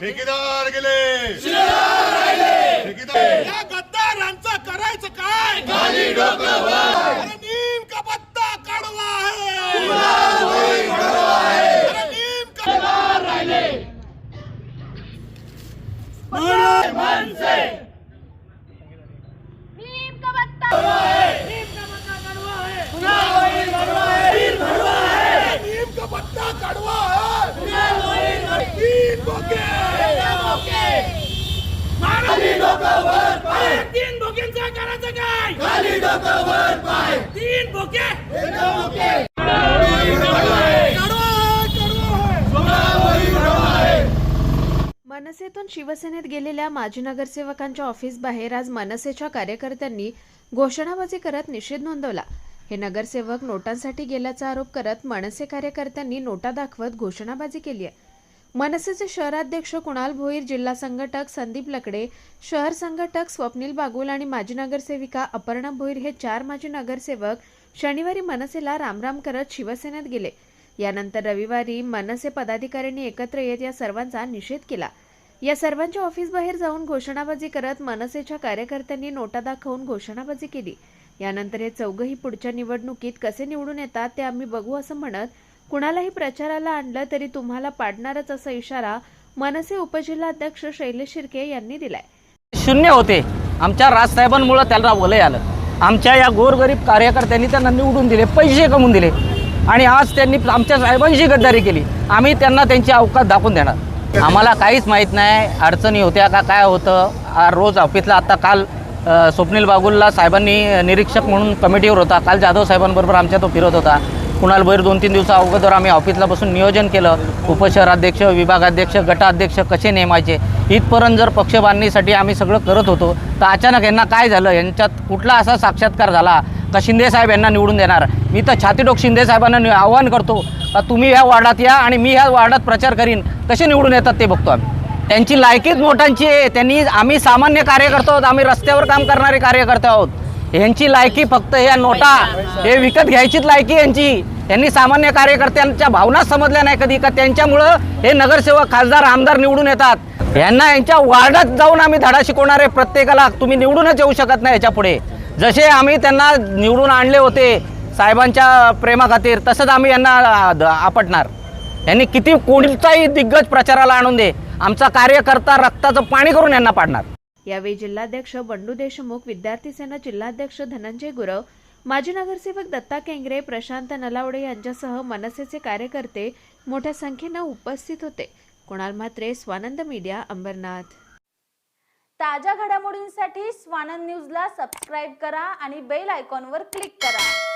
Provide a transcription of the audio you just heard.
ठेकेदार गेले. ठेकेदार. या गद्दारांचं करायचं काय? तीन भोके मनसेतून शिवसेनेत गेलेल्या माजी नगरसेवकांच्या ऑफिस बाहेर आज मनसेच्या कार्यकर्त्यांनी घोषणाबाजी करत निषेध नोंदवला. हे नगरसेवक नोटांसाठी गेल्याचा आरोप करत मनसे कार्यकर्त्यांनी नोटा दाखवत घोषणाबाजी केली आहे. मनसेचे शहराध्यक्ष कुणाल भोईर जिल्हा संघटक संदीप लकडे शहर संघटक स्वप्नील बागुल आणि माजी नगरसेविका अपर्णा भोईर हे चार माजी नगरसेवक शनिवारी मनसेला रामराम करत शिवसेनेत गेले. यानंतर रविवारी मनसे पदाधिकाऱ्यांनी एकत्र येत या सर्वांचा निषेध केला. या सर्वांच्या ऑफिसबाहेर जाऊन घोषणाबाजी करत मनसेच्या कार्यकर्त्यांनी नोटा दाखवून घोषणाबाजी केली. यानंतर हे चौघही पुढच्या निवडणुकीत कसे निवडून येतात ते आम्ही बघू असं म्हणत कुणालाही प्रचाराला आणलं तरी तुम्हाला पाडणारच असा इशारा मनसे उपजिल्हाध्यक्ष शैलेश शिर्के यांनी दिलाय. शून्य होते. आमच्या राजसाहेबांमुळं त्याला वलय आलं. आमच्या या गोरगरीब कार्यकर्त्यांनी त्यांना निवडून दिले पैसे कमवून दिले. आणि आज त्यांनी आमच्या साहेबांशी गद्दारी केली. आम्ही त्यांना त्यांची अवकाश दाखवून देणार. आम्हाला काहीच माहीत नाही अडचणी होत्या का काय होतं. रोज ऑफिसला आता काल स्वप्नील बागुलला साहेबांनी निरीक्षक म्हणून कमिटीवर होता. काल जाधव साहेबांबरोबर आमच्या तो फिरत होता. कुणाल भैर दोन तीन दिवसा अगोदर आम्ही ऑफिसला बसून नियोजन केलं. उपशहराध्यक्ष विभागाध्यक्ष गटाध्यक्ष कसे नेमायचे? इथपर्यंत जर पक्ष बांधणीसाठी आम्ही सगळं करत होतो तर अचानक यांना काय झालं? यांच्यात कुठला असा साक्षात्कार झाला का शिंदे साहेब यांना निवडून देणार? मी तर छातीडोक शिंदे साहेबांना नि- आव्हान करतो का तुम्ही ह्या वार्डात या आणि मी ह्या वार्डात प्रचार करीन? कसे निवडून येतात ते बघतो आम्ही. त्यांची लायकीच मोठ्यांची आहे. त्यांनी आम्ही सामान्य कार्यकर्ते आहोत आम्ही रस्त्यावर काम करणारे कार्यकर्ते आहोत. यांची लायकी फक्त या नोटा हे विकत घ्यायचीच लायकी यांची. यांनी सामान्य कार्यकर्त्यांच्या भावना समजल्या नाही कधी का त्यांच्यामुळं हे नगरसेवक खासदार आमदार निवडून येतात. यांना यांच्या वार्डात जाऊन आम्ही धडा शिकवणारे प्रत्येकाला तुम्ही निवडूनच येऊ शकत नाही याच्यापुढे. जसे आम्ही त्यांना निवडून आणले होते साहेबांच्या प्रेमाखातीर तसंच आम्ही यांना आपटणार. यांनी किती कोणताही दिग्गज प्रचाराला आणून दे. आमचा कार्यकर्ता रक्ताचं पाणी करून यांना पाडणार. यावेळी जिल्हाध्यक्ष बंडू देशमुख विद्यार्थी सेना जिल्हाध्यक्ष धनंजय गुरव माजी नगरसेवक दत्ता केंगरे प्रशांत नलावडे यांच्यासह मनसेचे कार्यकर्ते मोठ्या संख्येनं उपस्थित होते. कुणाल म्हात्रे स्वानंद मीडिया अंबरनाथ. ताज्या घडामोडींसाठी स्वानंद न्यूजला सबस्क्राईब करा आणि बेल आयकॉनवर क्लिक करा.